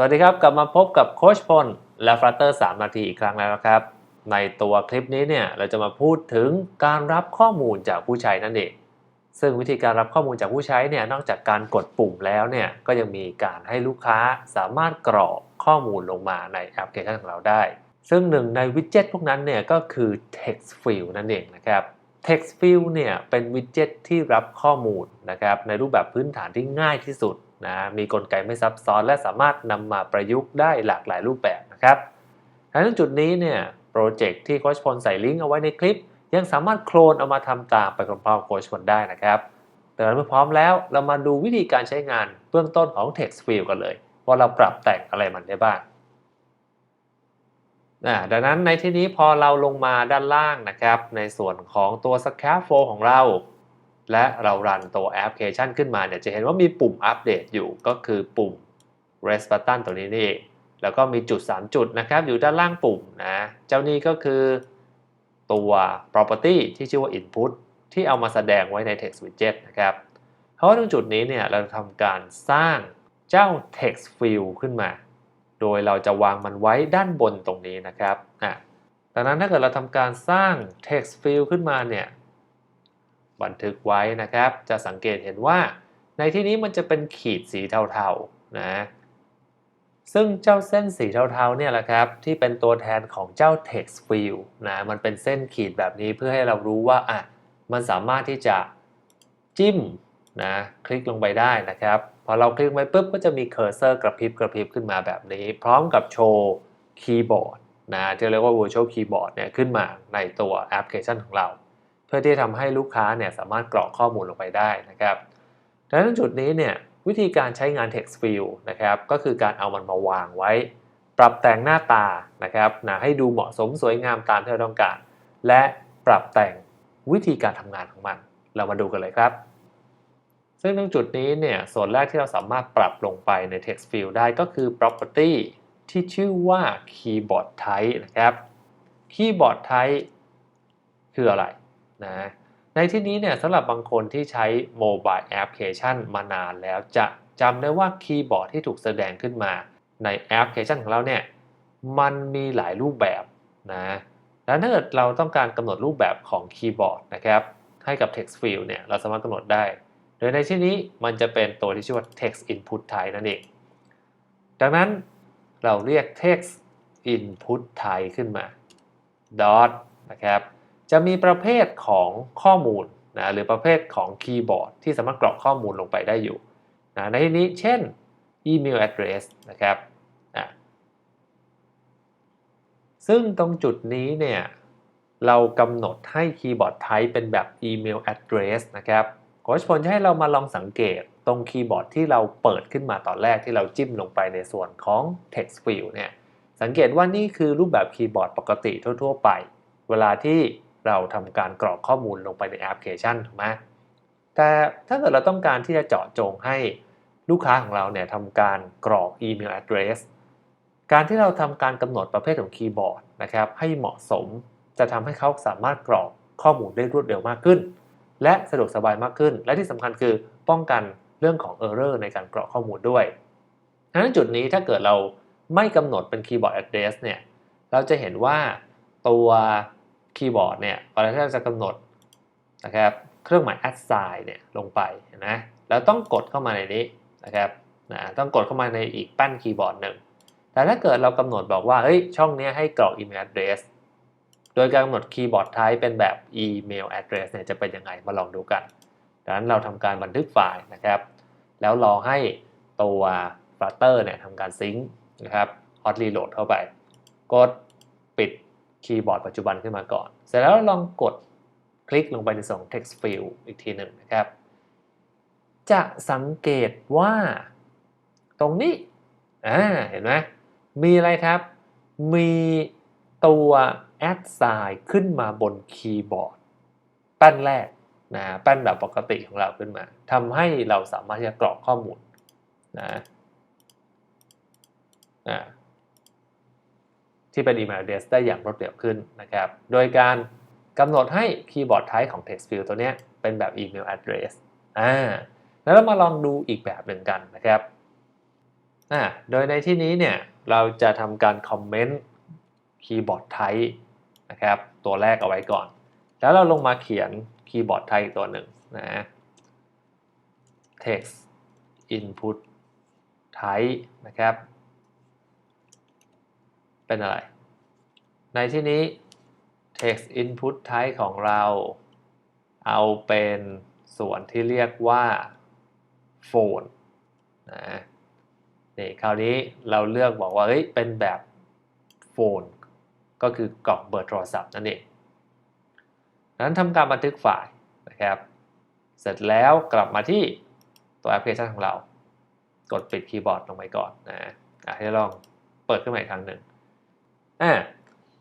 สวัสดีครับ กลับมาพบกับโคชพลและ Flutter 3นาทีอีกครั้งแล้วนะครับ ในตัวคลิปนี้เนี่ยเราจะมาพูดถึงการรับข้อมูลจากผู้ใช้นั่นเอง ซึ่งวิธีการรับข้อมูลจากผู้ใช้เนี่ยนอกจากการกดปุ่มแล้วเนี่ยก็ยังมีการให้ลูกค้าสามารถกรอกข้อมูลลงมาในแอปพลิเคชันของเราได้ ซึ่งหนึ่งในวิดเจ็ตพวกนั้นเนี่ยก็คือ text field นั่นเองนะครับ text field เนี่ยเป็นวิดเจ็ตที่รับข้อมูลนะครับในรูปแบบพื้นฐานที่ง่ายที่สุด นะมีกลไกไม่ซับซ้อน และสามารถนำมาประยุกต์ได้หลากหลายรูปแบบนะครับดังนั้นจุดนี้เนี่ยโปรเจกต์ที่โคชพลใส่ลิงก์เอาไว้ในคลิป ยังสามารถโคลนเอามาทำตามไปพร้อมๆโคชพลได้นะครับแต่เมื่อพร้อมแล้วเรามาดูวิธีการใช้งานเบื้องต้นของ text field กันเลย ว่าเราปรับแต่งอะไรมันได้บ้างอ่าดังนั้นในที่นี้พอเราลงมาด้านล่างนะครับ ในส่วนของตัว scaffold ของเรา และเรารันตัวแอปพลิเคชันขึ้นมาเนี่ยจะเห็นว่ามีปุ่มอัปเดตอยู่ก็คือปุ่ม rest button ตัวนี้นี่เองแล้วก็มีจุด 3 จุดนะครับ อยู่ด้านล่างปุ่มนะเจ้านี้ก็คือตัว property ที่ชื่อว่า input ที่เอามาแสดงไว้ใน text widget นะครับ เพราะว่าตรงจุดนี้เนี่ยเราทำการสร้างเจ้า text field ขึ้นมา โดยเราจะวางมันไว้ด้านบนตรงนี้นะครับอะดังนั้นถ้าเกิดเราทำการสร้าง text field ขึ้นมาเนี่ย บันทึกไว้นะครับ จะสังเกตเห็นว่า ในที่นี้มันจะเป็นขีดสีเทาๆนะซึ่งเจ้าเส้นสีเทาๆเนี่ยแหละครับ ที่เป็นตัวแทนของเจ้า text field นะมันเป็นเส้นขีดแบบนี้เพื่อให้เรารู้ว่าอะมันสามารถที่จะจิ้มนะคลิกลงไปได้นะครับ พอเราคลิกไปปุ๊บก็จะมีเคอร์เซอร์กระพริบกระพริบขึ้นมาแบบนี้ พร้อมกับโชว์คีย์บอร์ดนะที่เรียกว่า virtual keyboard เนี่ยขึ้นมาในตัวแอปพลิเคชันของเรา เพื่อที่จะทำให้ลูกค้าเนี่ยสามารถกรอกข้อมูลลงไปได้นะครับดังนั้นจุดนี้เนี่ยวิธีการใช้งาน text field นะครับก็คือการเอามันมาวางไว้ ปรับแต่งหน้าตานะครับนะให้ดูเหมาะสมสวยงามตามที่เราต้องการ และปรับแต่งวิธีการทำงานของมัน เรามาดูกันเลยครับ ซึ่งตรงจุดนี้เนี่ยส่วนแรกที่เราสามารถปรับลงไปใน text field ได้ก็คือ property ที่ชื่อว่า keyboard type นะครับ keyboard type คืออะไร นะในที่นี้เนี่ยสำหรับบางคนที่ใช้ mobile application มานานแล้วจะจำได้ว่าคีย์บอร์ดที่ถูกแสดงขึ้นมาในแอปพลิเคชันของเราเนี่ยมันมีหลายรูปแบบนะแล้วถ้าเกิดเราต้องการกำหนดรูปแบบของคีย์บอร์ดนะครับให้กับ text field เนี่ยเราสามารถกำหนดได้ โดยในที่นี้มันจะเป็นตัวที่ชื่อว่า text input type นั่นเอง ดังนั้นเราเรียก text input type ขึ้นมา dot นะครับ จะมีประเภทของข้อมูลนะหรือประเภทของคีย์บอร์ดที่สามารถกรอกข้อมูลลงไปได้อยู่นะในที่นี้เช่น email address นะครับอะซึ่งตรงจุดนี้เนี่ยเรากำหนดให้คีย์บอร์ด type เป็นแบบ email address นะครับโค้ชพลจะให้เรามาลองสังเกตตรงคีย์บอร์ดที่เราเปิดขึ้นมาตอนแรกที่เราจิ้มลงไปในส่วนของ text field เนี่ยสังเกตว่านี่คือรูปแบบคีย์บอร์ดปกติทั่ว ๆ ไป เวลาที่ เราทำการกรอกข้อมูลลงไปในแอปพลิเคชันถูกไหมแต่ถ้าเกิดเราต้องการที่จะเจาะจงให้ลูกค้าของเราเนี่ยทำการกรอกอีเมล address การที่เราทำการกำหนดประเภทของคีย์บอร์ดนะครับให้เหมาะสมจะทำให้เขาสามารถกรอกข้อมูลได้รวดเร็วมากขึ้น และสะดวกสบายมากขึ้น และที่สำคัญคือป้องกันเรื่องของ Error ในการกรอกข้อมูลด้วยดังนั้นจุดนี้ถ้าเกิดเราไม่กำหนดเป็นคีย์บอร์ด address เนี่ยเราจะเห็นว่าตัว คีย์บอร์ดเนี่ยเวลาที่เราจะกำหนดนะครับเครื่องหมาย assign เนี่ยลงไปนะแล้วต้องกดเข้ามาในนี้นะครับนะต้องกดเข้ามาในอีกแป้นคีย์บอร์ดหนึ่ง แต่ถ้าเกิดเรากำหนดบอกว่าเฮ้ยช่องนี้ให้กรอก email address โดยการกำหนดคีย์บอร์ด type เป็นแบบ email address เนี่ยจะเป็นยังไงมาลองดูกันดังนั้นเราทำการบันทึกไฟล์นะครับ แล้วรอให้ตัว Flutter เนี่ยทำการซิงค์นะครับ hot reload เข้าไป กด คีย์บอร์ดปัจจุบันขึ้นมาก่อน เสร็จแล้วลองกดคลิกลงไปในส่วน text field อีกทีหนึ่งนะครับ จะสังเกตว่า ตรงนี้อ่าเห็นไหมมีอะไรครับ มีตัว add sign ขึ้นมาบนคีย์บอร์ดแป้นแรกนะแป้นแบบปกติของเราขึ้นมาทำให้เราสามารถที่จะกรอกข้อมูลนะอ่า ที่เป็น email address ได้อย่างรวดเร็วขึ้นนะครับ โดยการกำหนดให้คีย์บอร์ด type ของ text field ตัวนี้เป็นแบบ email address อ่าแล้วเรามาลองดูอีกแบบหนึ่งกันนะครับอ่าโดยในที่นี้เนี่ยเราจะทำการคอมเมนต์คีย์บอร์ดไทป์นะครับ ตัวแรกเอาไว้ก่อน แล้วเราลงมาเขียนคีย์บอร์ดไทป์อีกตัวหนึ่งนะ text input type นะครับ เป็นอะไร ในที่นี้ text input type ของเรา เอาเป็นส่วนที่เรียกว่า phone นะนี่คราวนี้เราเลือกบอกว่าเฮ้ยเป็นแบบโฟน ก็คือกล่องเบอร์โทรศัพท์นั่นเองดังนั้นทำการบันทึกไฟล์นะครับ เสร็จแล้วกลับมาที่ตัวแอปพลิเคชันของเรา กดปิดคีย์บอร์ดลงไปก่อนนะอะให้ลองเปิดขึ้นมาอีกครั้งหนึ่ง อ่า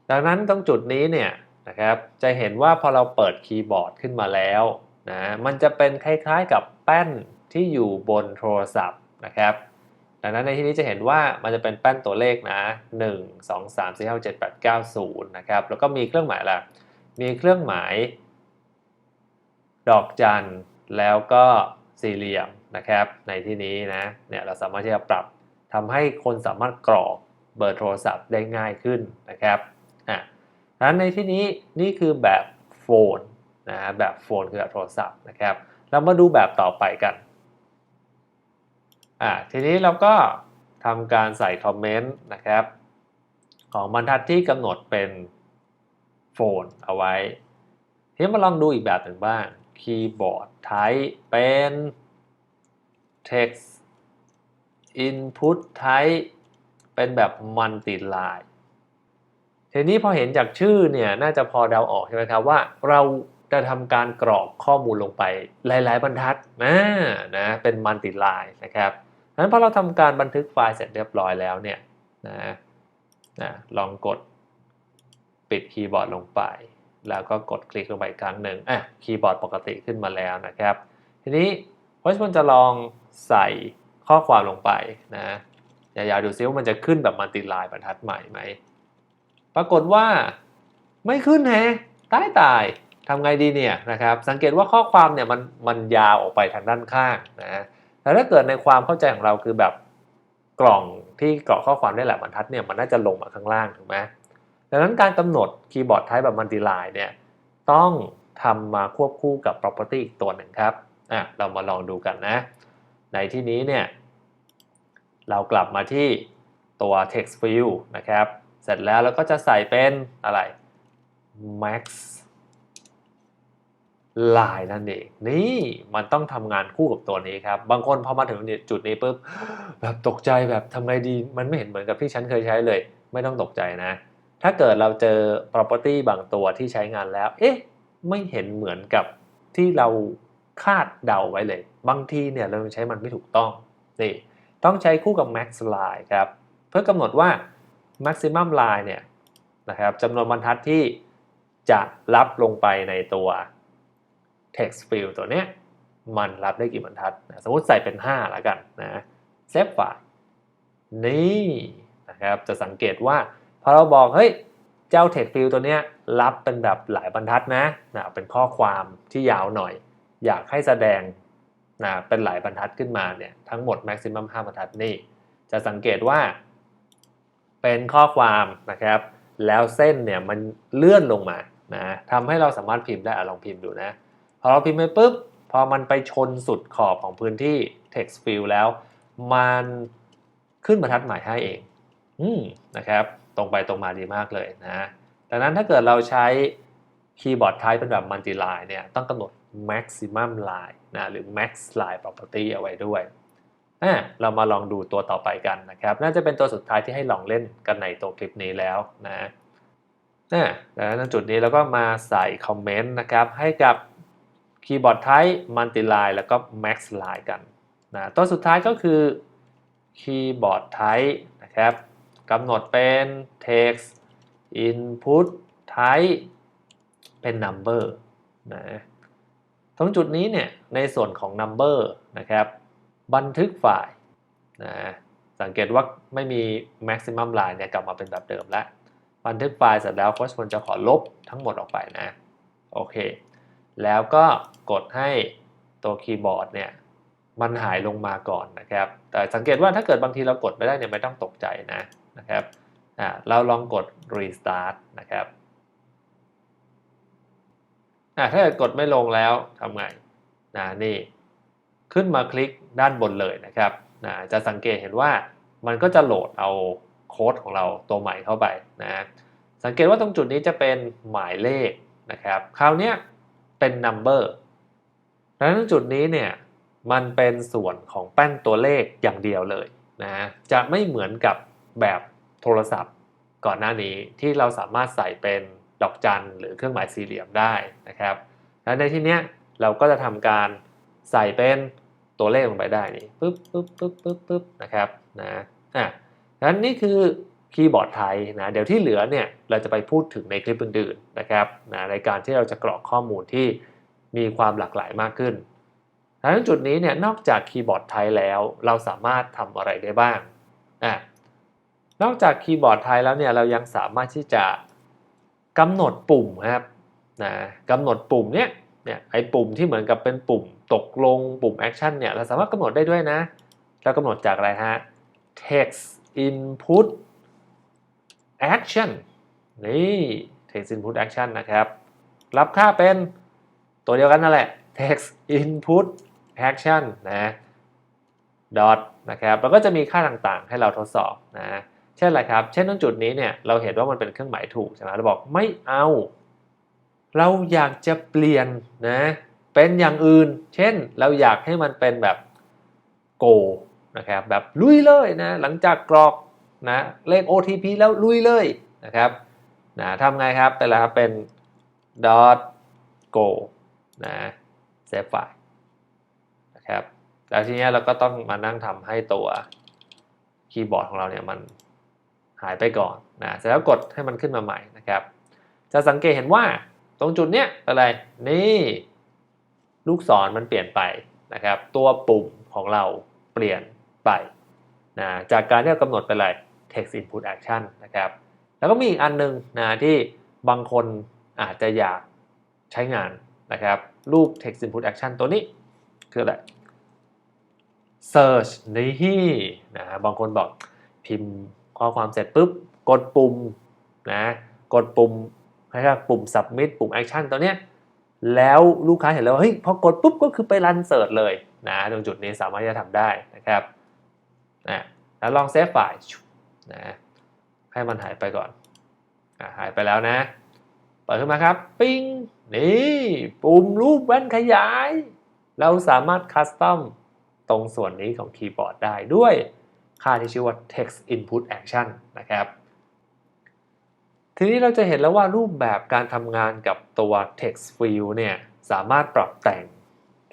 ดังนั้นตรงจุดนี้เนี่ยนะครับจะเห็นว่าพอเราเปิดคีย์บอร์ดขึ้นมาแล้วนะมันจะเป็นคล้ายๆกับแป้นที่อยู่บนโทรศัพท์นะครับดังนั้นในที่นี้จะเห็นว่ามันจะเป็นแป้นตัวเลขนะ1 2 3 4 5 7 8 9 0นะครับแล้วก็มีเครื่องหมายอะมีเครื่องหมาย ดอกจันแล้วก็สี่เหลี่ยมนะครับในที่นี้นะเนี่ยเราสามารถที่จะปรับทำให้คนสามารถกรอก เบอร์โทรศัพท์ได้ง่ายขึ้นนะครับอะดังนั้นในที่นี้นี่คือแบบโฟนนะแบบโฟนคือแบบโทรศัพท์นะครับ เรามาดูแบบต่อไปกันอ่าทีนี้เราก็ทำการใส่คอมเมนต์นะครับ ของบรรทัดที่กำหนดเป็นโฟนเอาไว้ทีนี้มาลองดูอีกแบบหนึ่งบ้างคีย์บอร์ดไทป์เป็น text input type เป็นแบบ multi line ทีนี้พอเห็นจากชื่อเนี่ยน่าจะพอเดาออกใช่ไหมครับว่าเราจะทำการกรอกข้อมูลลงไปหลาย ๆ บรรทัดนะนะเป็น multi line นะครับนั้นพอเราทำการบันทึกไฟล์เสร็จเรียบร้อยแล้วเนี่ยนะนะลองกดปิดคีย์บอร์ดลงไป แล้วก็กดคลิกลงไปอีกครั้งหนึ่งอะคีย์บอร์ดปกติขึ้นมาแล้วนะครับ ทีนี้เพราะฉะนั้นจะลองใส่ข้อความลงไปนะ ยาวๆดูซิว่ามันจะขึ้นแบบมัลติไลน์บรรทัดใหม่ไหม ปรากฏว่าไม่ขึ้นแฮะตายตายทำไงดีเนี่ยนะครับ สังเกตว่าข้อความเนี่ยมันมันยาวออกไปทางด้านข้างนะแต่ถ้าเกิดในความเข้าใจของเราคือแบบกล่องที่กรอกข้อความได้หลายบรรทัดเนี่ยมันน่าจะลงมาข้างล่างถูกไหมดังนั้นการกำหนดคีย์บอร์ดไทป์แบบมัลติไลน์เนี่ยต้องทำมาควบคู่กับ property อีกตัวหนึ่งครับอะเรามาลองดูกันนะ ในที่นี้เนี่ย เรากลับมาที่ตัว text field นะครับ เสร็จแล้วเราก็จะใส่เป็นอะไร max line นั่นเอง นี่มันต้องทำงานคู่กับตัวนี้ครับ บางคนพอมาถึงจุดนี้ปุ๊บแบบตกใจแบบทำไงดี มันไม่เห็นเหมือนกับที่ฉันเคยใช้เลย ไม่ต้องตกใจนะ ถ้าเกิดเราเจอ property บางตัวที่ใช้งานแล้ว เอ๊ะ ไม่เห็นเหมือนกับที่เราคาดเดาไว้เลย บางทีเนี่ยเราใช้มันไม่ถูกต้อง นี่ ต้องใช้คู่กับ max line ครับ เพื่อกำหนดว่า maximum line เนี่ยนะครับจำนวนบรรทัดที่จะรับลงไปในตัว text field ตัวเนี้ยมันรับได้กี่บรรทัดนะสมมติใส่เป็น 5 แล้วกันนะเซฟไฟล์นี่นะครับจะสังเกตว่าพอเราบอกเฮ้ยเจ้า text field ตัวเนี้ยรับเป็นแบบหลายบรรทัดนะนะเป็นข้อความที่ยาวหน่อย อยากให้แสดง นะเป็นหลายบรรทัดขึ้นมาเนี่ยทั้งหมด maximum 5บรรทัดนี่จะสังเกตว่า เป็นข้อความนะครับ แล้วเส้นเนี่ยมันเลื่อนลงมานะทำให้เราสามารถพิมพ์ได้อลองพิมพ์ดูนะ พอเราพิมพ์ไปปุ๊บ พอมันไปชนสุดขอบของพื้นที่ text field แล้ว มันขึ้นบรรทัดใหม่ให้เองอืมนะครับ ตรงไปตรงมาดีมากเลยนะดังนั้นถ้าเกิดเราใช้คีย์บอร์ดไทป์เป็นแบบ multi line เนี่ยต้องกำหนด maximum line นะหรือ max line property เอาไว้ด้วยอะเรามาลองดูตัวต่อไปกันนะครับ น่าจะเป็นตัวสุดท้ายที่ให้ลองเล่นกันในตัวคลิปนี้แล้วนะนะดังนั้นจุดนี้เราก็มาใส่คอมเมนต์นะครับ ให้กับคีย์บอร์ดไทป์ multi line แล้วก็ max line กันนะตัวสุดท้ายก็คือคีย์บอร์ดไทป์นะครับกำหนดเป็น text input type เป็น number นะ ตรงจุดนี้เนี่ยในส่วนของ number นะครับบันทึกไฟล์นะสังเกตว่าไม่มี maximum line เนี่ยกลับมาเป็นแบบเดิมแล้ว บันทึกไฟล์เสร็จแล้วโค้ชควรจะขอลบทั้งหมดออกไปนะโอเค แล้วก็กดให้ตัวคีย์บอร์ดเนี่ยมันหายลงมาก่อนนะครับ แต่สังเกตว่าถ้าเกิดบางทีเรากดไม่ได้เนี่ยไม่ต้องตกใจนะนะครับอ่าเราลองกด restart นะครับ อ่าถ้าเกิดกดไม่ลงแล้วทำไงนะนี่ขึ้นมาคลิกด้านบนเลยนะครับนะจะสังเกตเห็นว่ามันก็จะโหลดเอาโค้ดของเราตัวใหม่เข้าไปนะสังเกตว่าตรงจุดนี้จะเป็นหมายเลขนะครับคราวนี้เป็น number ดังนั้นจุดนี้เนี่ยมันเป็นส่วนของแป้นตัวเลขอย่างเดียวเลยนะจะไม่เหมือนกับแบบโทรศัพท์ก่อนหน้านี้ที่เราสามารถใส่เป็น ดอกจันหรือเครื่องหมายสี่เหลี่ยมได้นะครับ และในที่เนี้ยเราก็จะทำการใส่เป็นตัวเลขลงไปได้นี่ปึ๊บปึ๊บปึ๊บปึ๊บปึ๊บนะครับนะอะนั้นนี่คือคีย์บอร์ดไทยนะเดี๋ยวที่เหลือเนี่ยเราจะไปพูดถึงในคลิปอื่นๆนะครับนะในการที่เราจะกรอกข้อมูลที่มีความหลากหลายมากขึ้นดังนั้นจุดนี้เนี่ยนอกจากคีย์บอร์ดไทยแล้วเราสามารถทำอะไรได้บ้างอะนอกจากคีย์บอร์ดไทยแล้วเนี่ยเรายังสามารถที่จะ กำหนดปุ่มครับนะกำหนดปุ่มเนี่ยเนี่ยไอ้ปุ่มที่เหมือนกับเป็นปุ่มตกลงปุ่มแอคชั่นเนี่ยเราสามารถกำหนดได้ด้วยนะเรากำหนดจากอะไรฮะ text input action นี่ text input action นะครับ รับค่าเป็นตัวเดียวกันนั่นแหละ text input action นะ dot นะครับแล้วก็จะมีค่าต่างๆ ให้เราทดสอบนะ เช่นอะไรครับ เช่นตรงจุดนี้เนี่ยเราเห็นว่ามันเป็นเครื่องหมายถูกใช่ไหมเราบอกไม่เอา เราอยากจะเปลี่ยนนะเป็นอย่างอื่น เช่นเราอยากให้มันเป็นแบบ go นะครับแบบลุยเลยนะหลังจากกรอกนะเลข OTP แล้วลุยเลยนะครับนะทำไงครับเป็นอะไรครับเป็น dot go นะ save file นะครับแล้วทีนี้เราก็ต้องมานั่งทำให้ตัวคีย์บอร์ดของเราเนี่ยมัน หายไปก่อนนะเสร็จแล้วกดให้มันขึ้นมาใหม่นะครับ จะสังเกตเห็นว่าตรงจุดเนี้ยอะไรนี่ลูกศรมันเปลี่ยนไปนะครับ ตัวปุ่มของเราเปลี่ยนไปนะจากการที่เรากำหนดไปเลย text input action นะครับแล้วก็มีอีกอันหนึงนะที่บางคนอาจจะอยากใช้งานนะครับรูป text input action ตัวนี้คืออะไร search นี่นะบางคนบอกพิมพ์ ข้อความเสร็จปุ๊บกดปุ่มนะกดปุ่มคล้ายๆปุ่ม submit ปุ่ม action ตัวเนี้ยแล้วลูกค้าเห็นแล้วเฮ้ยพอกดปุ๊บก็คือไปรันเสิร์ชเลยนะตรงจุดนี้สามารถจะทำได้นะครับนะแล้วลองเซฟไฟล์นะให้มันหายไปก่อนอะหายไปแล้วนะ เปิดขึ้นมาครับ ปิ้งนี่ปุ่มรูปแว่นขยาย เราสามารถคัสตอมตรงส่วนนี้ของคีย์บอร์ดได้ด้วย ค่าที่ชื่อว่า text input action นะครับ ทีนี้เราจะเห็นแล้วว่ารูปแบบการทำงานกับตัว text field เนี่ยสามารถปรับแต่ง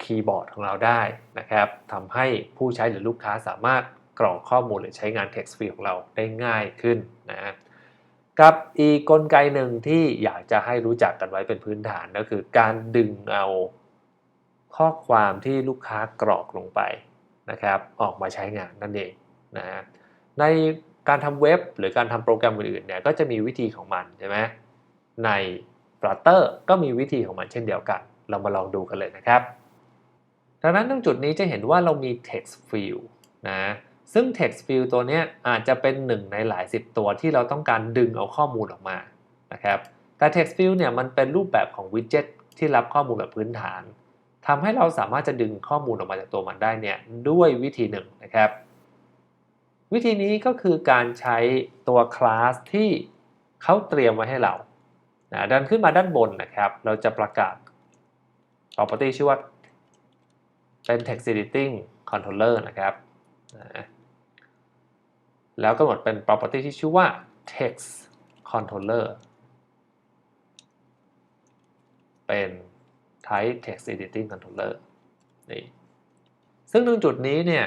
คีย์บอร์ดของเราได้นะครับทำให้ผู้ใช้หรือลูกค้าสามารถกรอกข้อมูลหรือใช้งาน text field ของเราได้ง่ายขึ้นนะกับอีกกลไกหนึ่งที่อยากจะให้รู้จักกันไว้เป็นพื้นฐานก็คือการดึงเอาข้อความที่ลูกค้ากรอกลงไปนะครับ ออกมาใช้งานนั่นเอง นะในการทำเว็บหรือการทำโปรแกรมอื่นๆเนี่ยก็จะมีวิธีของมันใช่ไหมใน Flutter ก็มีวิธีของมันเช่นเดียวกัน เรามาลองดูกันเลยนะครับดังนั้นตรงจุดนี้จะเห็นว่าเรามี text field นะซึ่ง text field ตัวนี้อาจจะเป็นหนึ่งในหลายสิบตัวที่เราต้องการดึงเอาข้อมูลออกมานะครับแต่ text field เนี่ยมันเป็นรูปแบบของ widget ที่รับข้อมูลแบบพื้นฐานทำให้เราสามารถจะดึงข้อมูลออกมาจากตัวมันได้เนี่ยด้วยวิธีหนึ่งนะครับ วิธีนี้ก็คือการใช้ตัวคลาสที่เขาเตรียมไว้ให้เรานะดันขึ้นมาด้านบนนะครับ เราจะประกาศ property ชื่อว่าเป็น text editing controller นะครับนะแล้วกำหนดเป็น property ที่ชื่อว่า text controller เป็น type text editing controller นี่ซึ่งตรงจุดนี้เนี่ย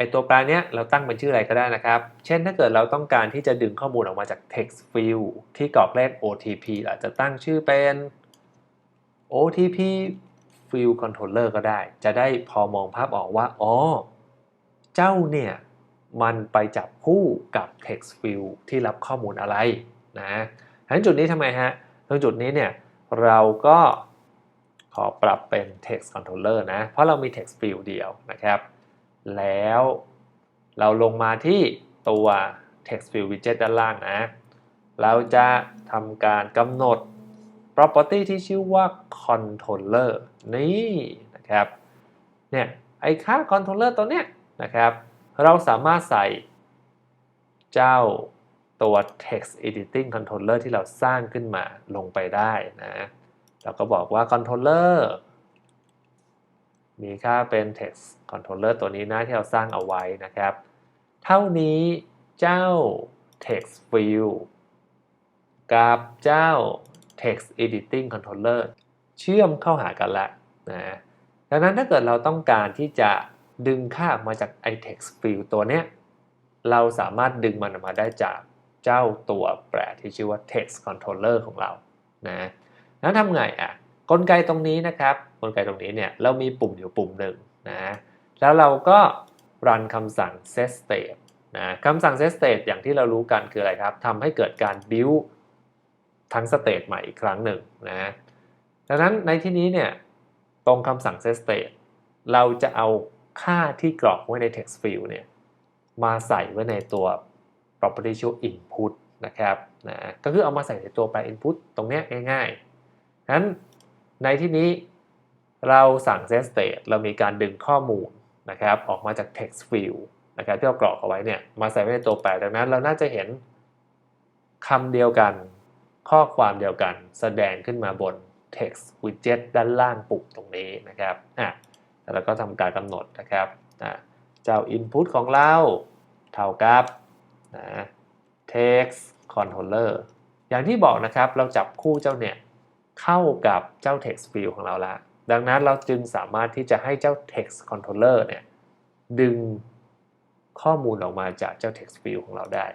ไอตัวแปลเนี้ยเราตั้งเป็นชื่ออะไรก็ได้นะครับ เช่นถ้าเกิดเราต้องการที่จะดึงข้อมูลออกมาจาก text field ที่กรอกเลข OTP อาจจะตั้งชื่อเป็น OTP field controller ก็ได้ จะได้พอมองภาพออกว่า อ๋อ เจ้าเนี่ย มันไปจับคู่กับ text field ที่รับข้อมูลอะไรนะทั้งจุดนี้ทำไมฮะตรงจุดนี้เนี่ย เราก็ขอปรับเป็น text controller นะ เพราะเรามี text field เดียวนะครับ แล้ว เราลงมาที่ตัว text field widget ด้านล่างนะ เราจะทำการกำหนด property ที่ชื่อว่า controller นี่นะครับ เนี่ย ไอค่า controller ตัวเนี้ยนะครับ เราสามารถใส่เจ้าตัว text editing controller ที่เราสร้างขึ้นมาลงไปได้นะ เราก็บอกว่า controller มีค่าเป็น text controller ตัวนี้นะที่เราสร้างเอาไว้นะครับ เท่านี้เจ้า text field กับเจ้า text editing controller เชื่อมเข้าหากันละนะดังนั้นถ้าเกิดเราต้องการที่จะดึงค่าออกมาจากไอ text field ตัวเนี้ยเราสามารถดึงมันออกมาได้จากเจ้าตัวแปรที่ชื่อว่า text controller ของเรานะนั้นทำไงอะ กลไกตรงนี้นะครับ กลไกตรงนี้เนี่ยเรามีปุ่มอยู่ปุ่มหนึ่งนะ แล้วเราก็รันคำสั่ง set state นะคำสั่ง set state อย่างที่เรารู้กันคืออะไรครับทำให้เกิดการ build ทั้ง state ใหม่อีกครั้งหนึ่งนะ ดังนั้นในที่นี้เนี่ยตรงคำสั่ง set state เราจะเอาค่าที่กรอกไว้ใน text field เนี่ยมาใส่ไว้ในตัว property ชื่อ input นะครับนะก็คือเอามาใส่ในตัวแปร input ตรงนี้ยง่ายๆนั้น ในที่นี้เราสั่ง set state เรามีการดึงข้อมูลนะครับออกมาจาก text field นะครับที่เรากรอกเอาไว้เนี่ยมาใส่ไว้ในตัวแปรดังนั้นเราน่าจะเห็นคำเดียวกัน ข้อความเดียวกัน แสดงขึ้นมาบน text widget ด้านล่างปุ่มตรงนี้นะครับอะแล้วก็ทำการกำหนดนะครับอะเจ้า input ของเราเท่ากับนะ text controller อย่างที่บอกนะครับเราจับคู่เจ้าเนี่ย เข้ากับเจ้า text field ของเราแล้วดังนั้นเราจึงสามารถที่จะให้เจ้า text controller เนี่ยดึงข้อมูลออกมาจากเจ้า text field ของเราได้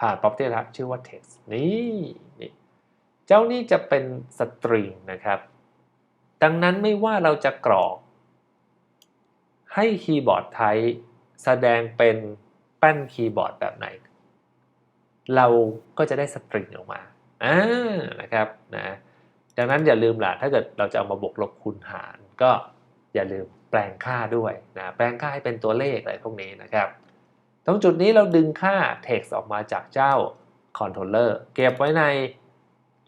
ผ่าน property ลับชื่อว่า text นี่นี่ เจ้านี่จะเป็นสตริงนะครับ ดังนั้นไม่ว่าเราจะกรอกให้คีย์บอร์ดไทป์แสดงเป็นแป้นคีย์บอร์ดแบบไหน เราก็จะได้สตริงออกมาอ่านะครับนะ ดังนั้นอย่าลืมล่ะถ้าเกิดเราจะเอามาบวกลบคูณหาร ก็อย่าลืมแปลงค่าด้วยนะแปลงค่าให้เป็นตัวเลขอะไรพวกนี้นะครับ ตรงจุดนี้เราดึงค่า text ออกมาจากเจ้า controller เก็บไว้ใน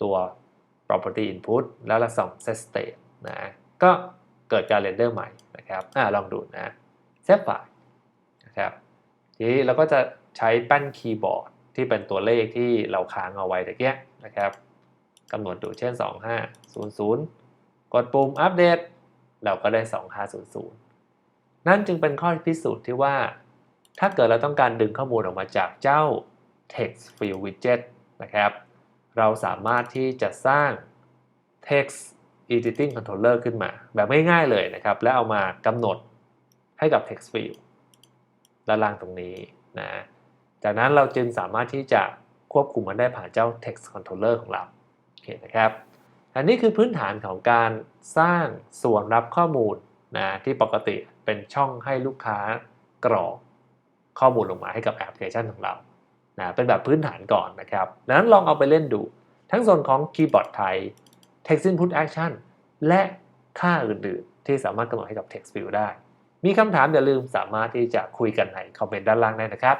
ตัว property input แล้วเราส่ง set state นะก็เกิดการเรนเดอร์ใหม่นะครับอ่าลองดูนะ set file นะครับทีนี้เราก็จะใช้แป้นคีย์บอร์ดที่เป็นตัวเลขที่เราค้างเอาไว้ตะเกียนะครับ กำหนดดูเช่น 2500 กดปุ่มอัปเดต เราก็ได้ 2500 นั่นจึงเป็นข้อพิสูจน์ที่ว่า ถ้าเกิดเราต้องการดึงข้อมูลออกมาจากเจ้า text field widget นะครับ เราสามารถที่จะสร้าง text editing controller ขึ้นมา แบบง่ายๆเลยนะครับ แล้วเอามากำหนดให้กับ text field ด้านล่างตรงนี้นะ จากนั้นเราจึงสามารถที่จะควบคุมมันได้ผ่านเจ้า text controller ของเรา เคนะครับ อันนี้คือพื้นฐานของการสร้างส่วนรับข้อมูลนะที่ปกติเป็นช่องให้ลูกค้ากรอกข้อมูลลงมาให้กับแอปพลิเคชันของเรานะเป็นแบบพื้นฐานก่อนนะครับดังนั้นลองเอาไปเล่นดู ทั้งส่วนของคีย์บอร์ดไทย text input action และค่าอื่นๆ ที่สามารถกำหนดให้กับ text field ได้ มีคำถามอย่าลืมสามารถที่จะคุยกันในคอมเมนต์ด้านล่างได้นะครับ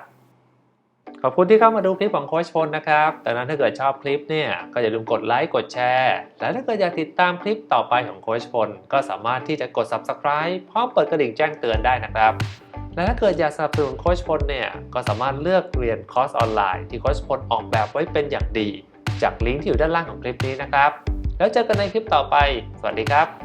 ขอบคุณที่เข้ามาดูคลิปของโค้ชพลนะครับแต่นั้นถ้าเกิดชอบคลิปเนี่ยก็อย่าลืมกดไลค์กดแชร์และถ้าเกิดอยากติดตามคลิปต่อไปของโค้ชพลก็สามารถที่จะกด subscribe พร้อมเปิดกระดิ่งแจ้งเตือนได้นะครับ และถ้าเกิดอยากสนับสนุนโค้ชพลเนี่ยก็สามารถเลือกเรียนคอร์สออนไลน์ที่โค้ชพลออกแบบไว้เป็นอย่างดี จากลิงก์ที่อยู่ด้านล่างของคลิปนี้นะครับ แล้วเจอกันในคลิปต่อไป สวัสดีครับ